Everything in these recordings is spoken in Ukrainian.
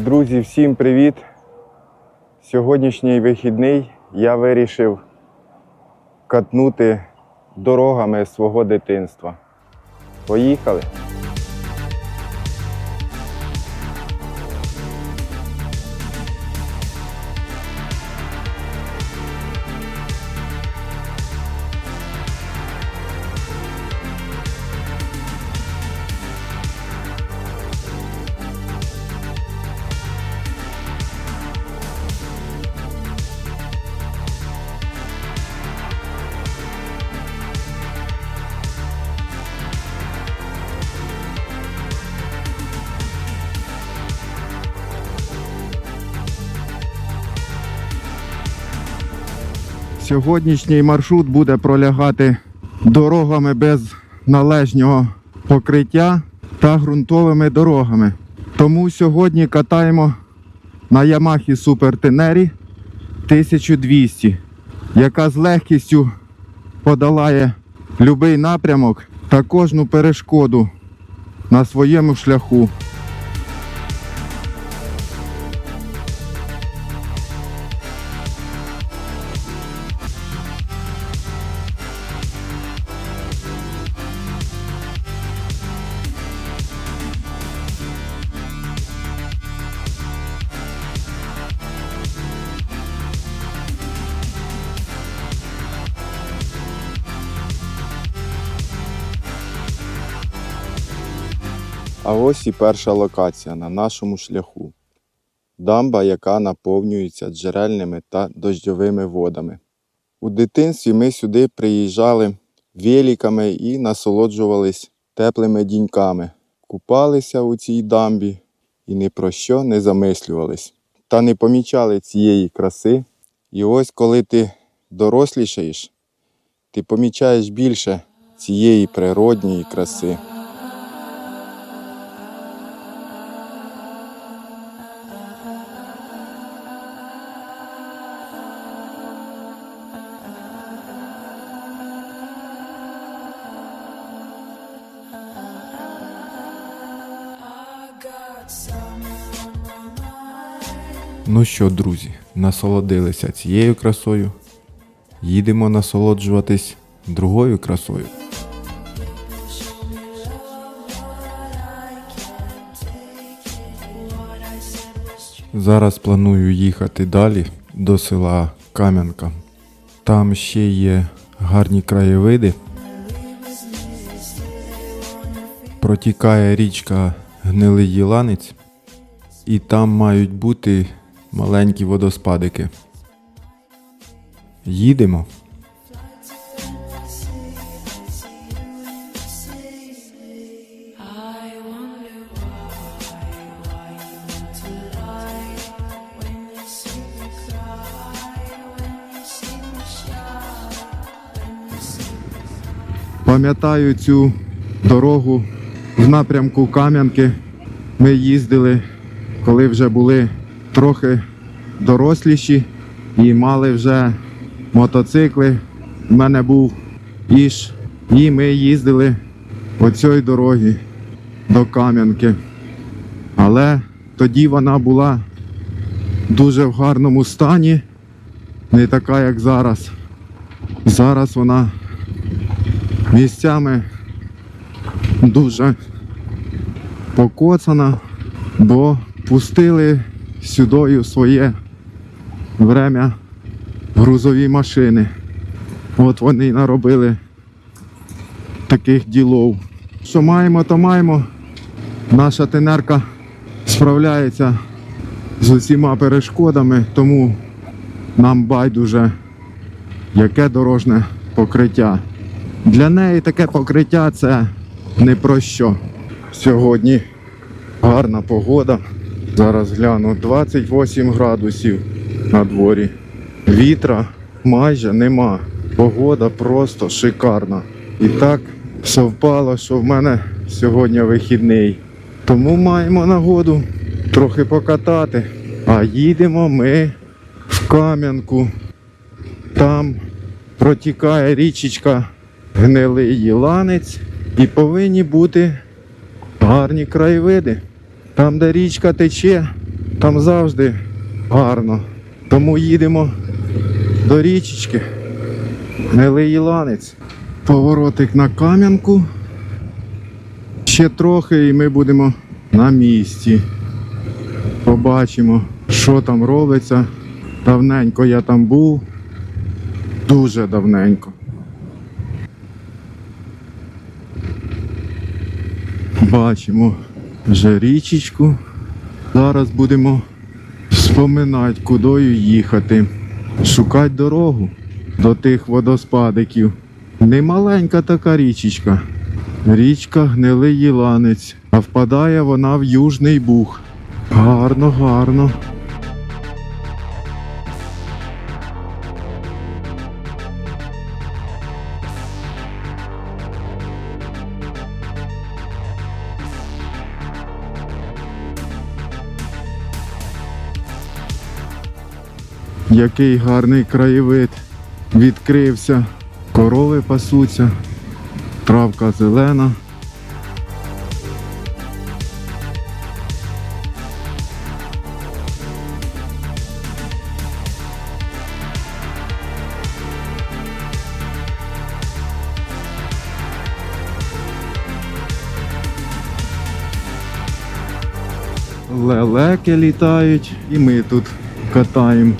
Друзі, всім привіт! Сьогоднішній вихідний я вирішив катнути дорогами свого дитинства. Поїхали! Сьогоднішній маршрут буде пролягати дорогами без належнього покриття та ґрунтовими дорогами. Тому сьогодні катаємо на Ямахі Tenere 1200, яка з легкістю подолає будь-який напрямок та кожну перешкоду на своєму шляху. Ось і перша локація на нашому шляху. Дамба, яка наповнюється джерельними та дощовими водами. У дитинстві ми сюди приїжджали великами і насолоджувались теплими діньками, купалися у цій дамбі і ні про що не замислювались. Та не помічали цієї краси. І ось коли ти дорослішаєш, ти помічаєш більше цієї природньої краси. Ну що, друзі, насолодилися цією красою. Їдемо насолоджуватись другою красою. Зараз планую їхати далі до села Кам'янка. Там ще є гарні краєвиди. Протікає річка Гнилий Єланець, і там мають бути маленькі водоспадики. Їдемо. Пам'ятаю цю дорогу в напрямку Кам'янки. Ми їздили, коли вже були трохи доросліші і мали вже мотоцикли. У мене був іж, і ми їздили по цій дорогі до Кам'янки. Але тоді вона була дуже в гарному стані, не така, як зараз. Зараз вона місцями дуже покоцана, бо пустили сюдою своє время грузові машини. От вони й наробили таких ділов. Що маємо, то маємо. Наша тенерка справляється з усіма перешкодами, тому нам байдуже яке дорожне покриття. Для неї таке покриття це не про що. Сьогодні гарна погода. Зараз гляну 28 градусів на дворі. Вітра майже нема. Погода просто шикарна. І так совпало, що в мене сьогодні вихідний. Тому маємо нагоду трохи покатати. А їдемо ми в Кам'янку. Там протікає річечка Гнилий Єланець і повинні бути гарні краєвиди. Там, де річка тече, Там завжди гарно. Тому їдемо до річечки. Гнилий Єланець. Поворотик на Кам'янку. Ще трохи і ми будемо на місці. Побачимо, що там робиться. Давненько я там був. Дуже давненько. Бачимо вже річечку. Зараз будемо вспоминати, кудою їхати. Шукати дорогу до тих водоспадиків. Немаленька така річечка. Річка Гнилий Єланець, а впадає вона в Южний Буг. Гарно, гарно. Який гарний краєвид відкрився. Корови пасуться, травка зелена. Лелеки літають, і ми тут катаємо.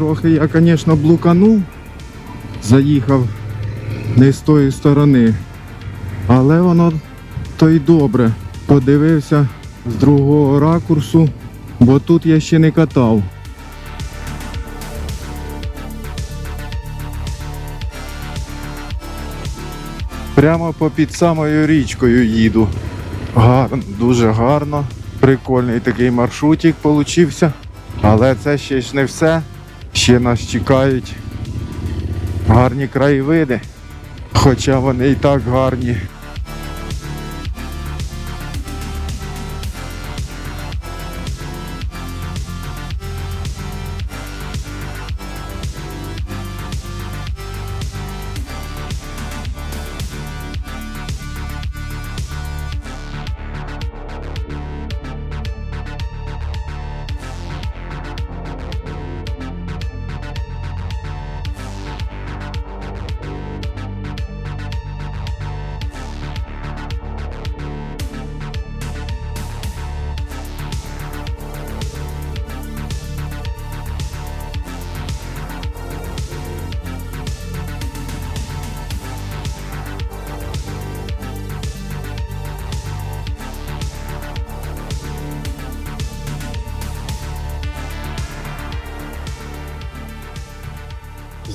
Трохи я, звісно, блуканув, заїхав не з тої сторони. Але воно то й добре. Подивився з другого ракурсу, бо тут я ще не катав. Прямо попід самою річкою їду. Гарно, дуже гарно. Прикольний такий маршрутик получився. Але це ще ж не все. Ще нас чекають гарні краєвиди. Хоча вони і так гарні.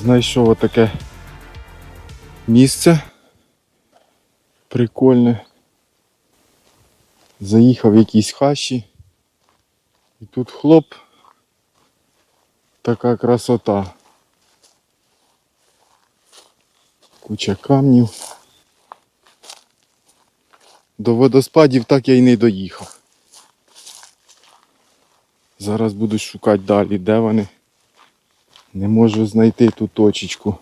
Знайшов отаке місце. Прикольне. Заїхав в якісь хащі. І тут хлоп. Така красота. Куча камнів. До водоспадів так я й не доїхав. Зараз буду шукати далі, де вони. Не можу знайти ту точечку.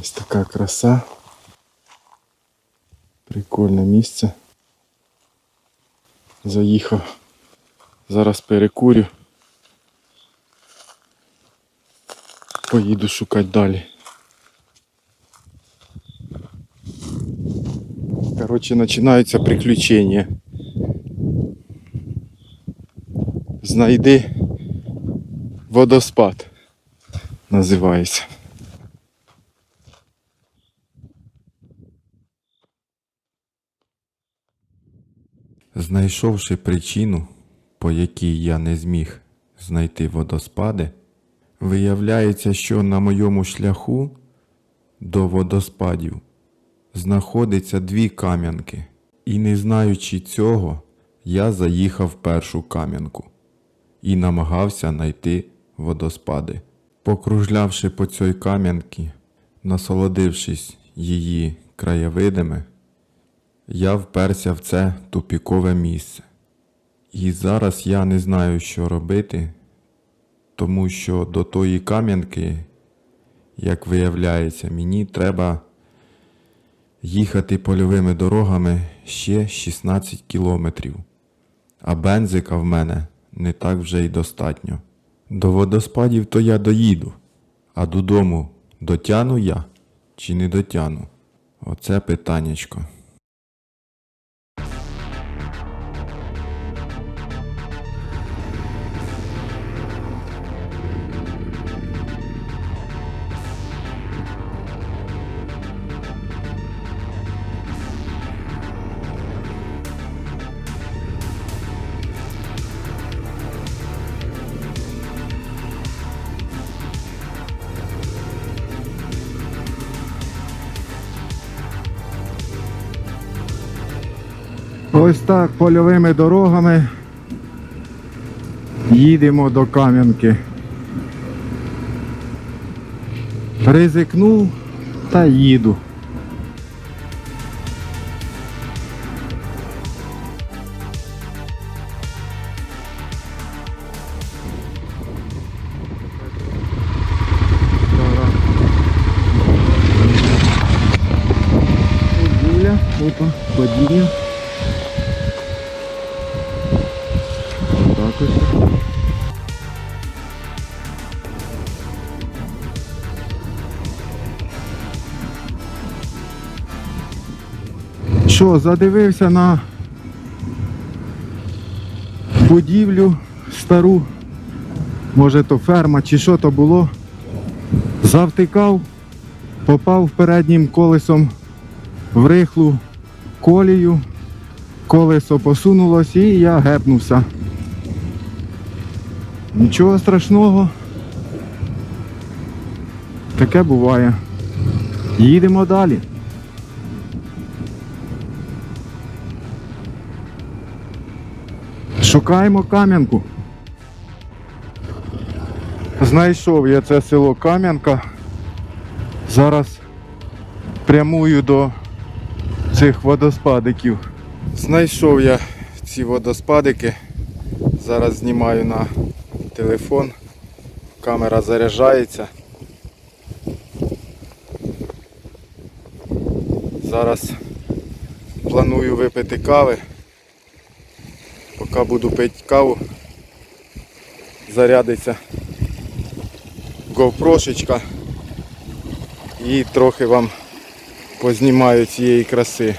Ось така краса. Прикольне місце. Заїхав. Зараз перекурю. Поїду шукати далі. Короче, починаються приключення. Знайди водоспад. Називається. Знайшовши причину, по якій я не зміг знайти водоспади, виявляється, що на моєму шляху до водоспадів знаходиться дві кам'янки, і не знаючи цього, я заїхав першу кам'янку і намагався знайти водоспади. Покружлявши по цій кам'янці, насолодившись її краєвидами, я вперся в це тупікове місце. І зараз я не знаю, що робити, тому що до тої кам'янки, як виявляється, мені треба Їхати польовими дорогами ще 16 кілометрів, а бензика в мене не так вже й достатньо. До водоспадів то я доїду, а додому дотяну я чи не дотяну? Оце питаннячко. Так польовими дорогами їдемо до Кам'янки. Ризикнув та їду. Що, задивився на будівлю стару, може то ферма чи що то було. Завтикав, попав переднім колесом в рихлу колію, колесо посунулось і я гепнувся. Нічого страшного. Таке буває. Їдемо далі. Шукаємо Кам'янку. Знайшов я це село Кам'янка. Зараз прямую до цих водоспадиків. Знайшов я ці водоспадики. Зараз знімаю на телефон. Камера заряджається. Зараз планую випити кави. Поки буду пити каву, зарядиться GoPro-шечка і трохи вам познімаю цієї краси.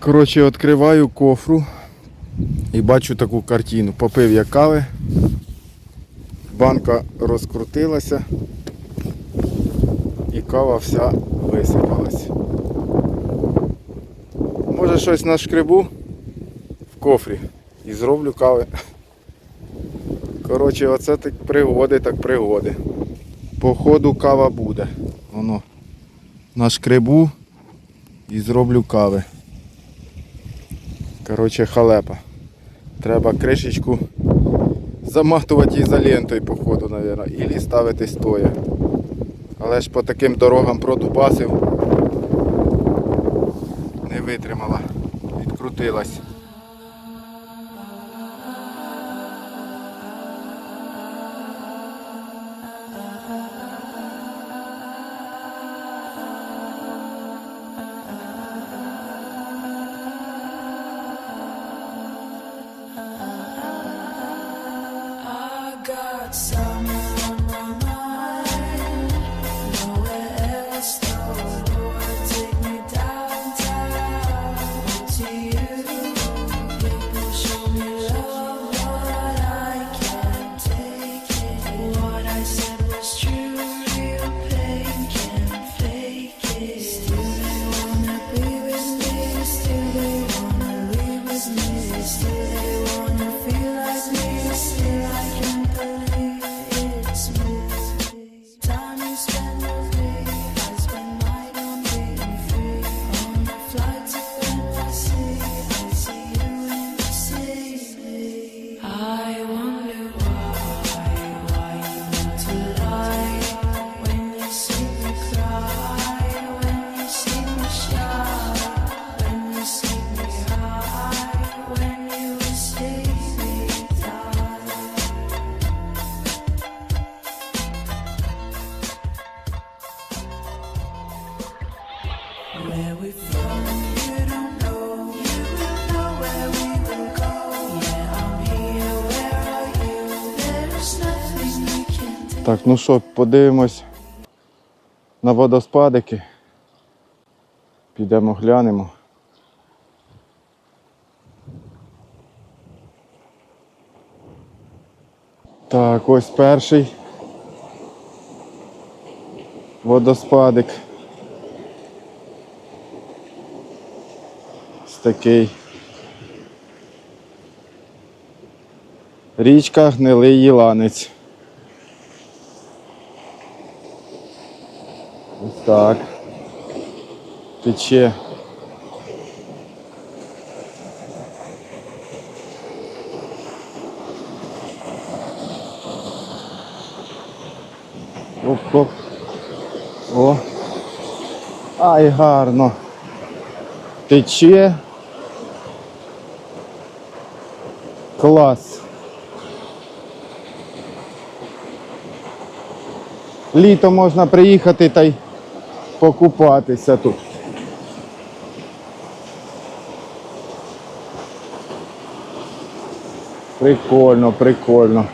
Коротше, відкриваю кофру і бачу таку картину. Попив я кави, банка розкрутилася і кава вся висипалась. Може щось нашкребу в кофрі і зроблю кави. Коротше, оце так пригоди, так пригоди. Походу кава буде. Воно нашкребу і зроблю кави. Коротше, халепа. Треба кришечку заматувати ізолентою, походу, мабуть, і ставити стоя. Але ж по таким дорогам продубасив. Не витримала. Відкрутилась. Так, ну що, подивимось на водоспадики. Підемо глянемо. Так, ось перший водоспадик. Ось такий. Річка Гнилий Єланець. Так. Тече. Оп-оп. О. Ай, гарно. Тече. Клас. Літо можна приїхати та й покупатися тут. Прикольно, прикольно.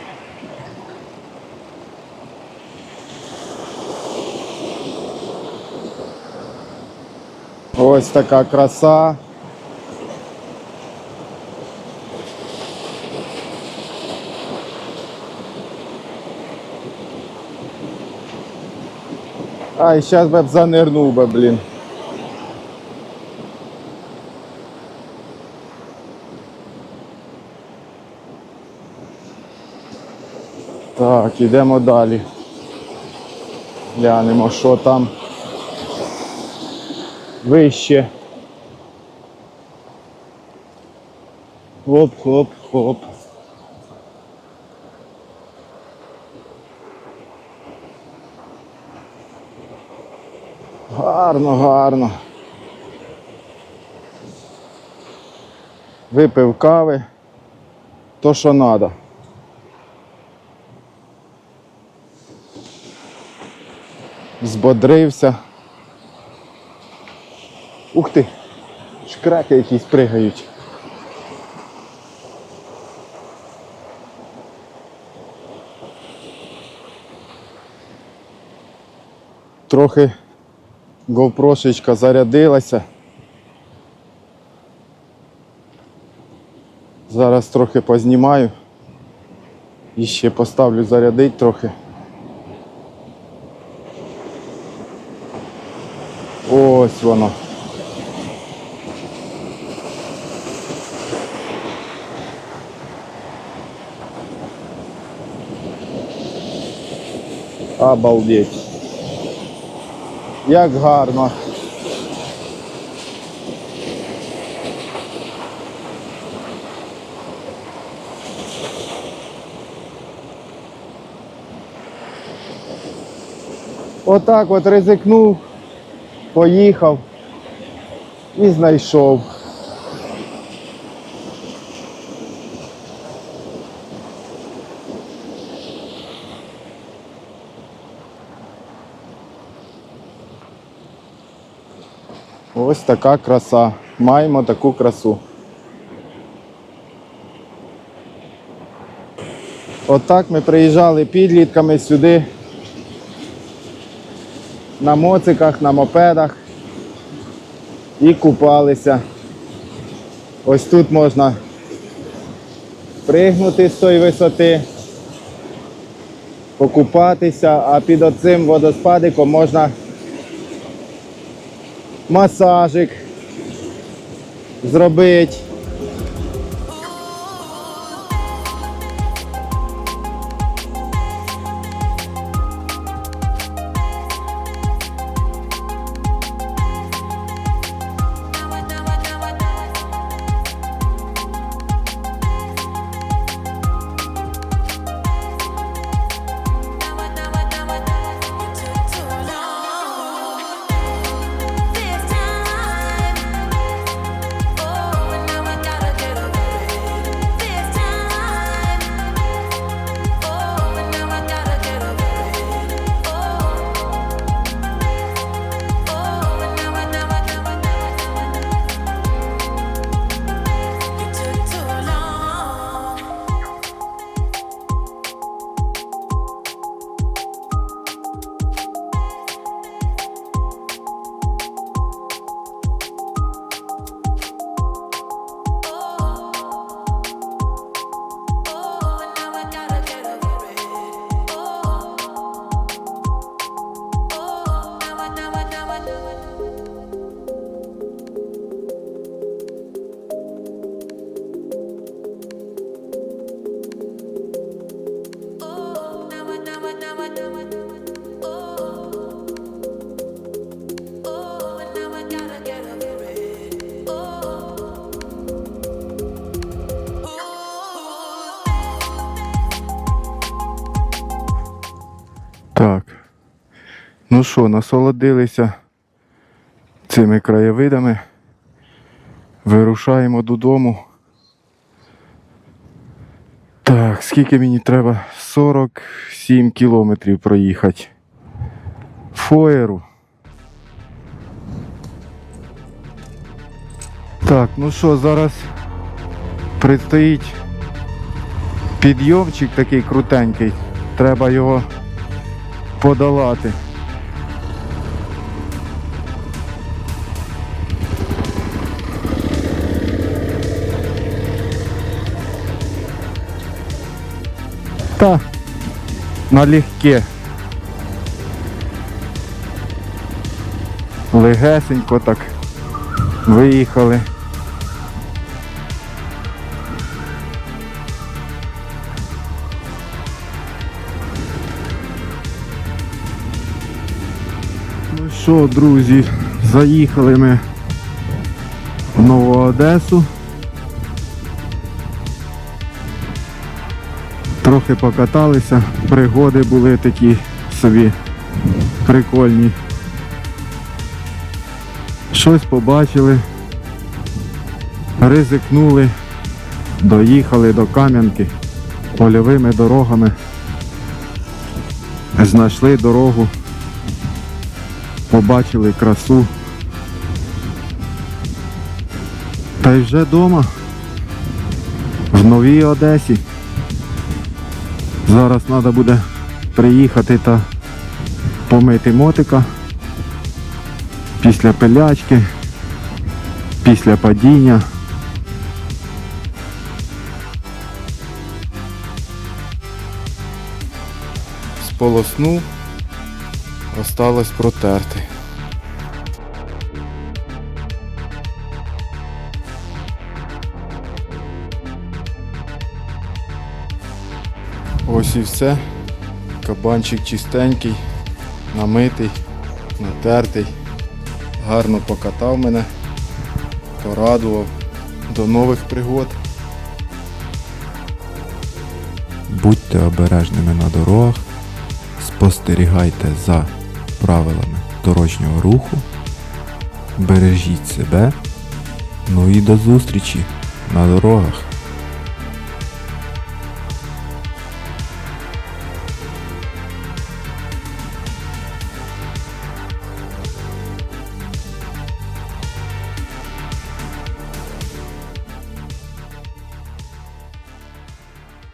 Ось така краса. Ай, сейчас бы б занирнув би, блін. Так, ідемо далі. Глянемо, що там вище. Хоп-хоп-хоп. Гарно, гарно. Випив кави. То, що треба. Збодрився. Ух ти! Шкраки якісь пригають. Трохи GoPro-шечка зарядилася. Зараз трохи познімаю. І ще поставлю зарядить трохи. Ось воно. Обалдеть. Як гарно. Отак от ризикнув, поїхав і знайшов. Ось така краса. Маємо таку красу. Отак ми приїжджали підлітками сюди. На моциках, на мопедах і купалися. Ось тут можна пригнути з тої висоти, покупатися, а під оцим водоспадиком можна масажик зробити. Ну що, насолодилися цими краєвидами. Вирушаємо додому. Так, скільки мені треба? 47 кілометрів проїхати. Фоєру. Так, ну що, зараз предстоїть підйомчик такий крутенький. Треба його подолати. Та налегке. Легесенько так виїхали. Ну що, друзі, заїхали ми в Нову Одесу. Трохи покаталися, пригоди були такі собі прикольні. Щось побачили, ризикнули, доїхали до Кам'янки польовими дорогами, знайшли дорогу, побачили красу. Та й вже вдома, в Новій Одесі. Зараз треба буде приїхати та помити мотика після пилячки, після падіння. Сполоснув, осталось протерти. Ось і все. Кабанчик чистенький, намитий, натертий. Гарно покатав мене, порадував. До нових пригод. Будьте обережними на дорогах, спостерігайте за правилами дорожнього руху, бережіть себе, ну і до зустрічі на дорогах.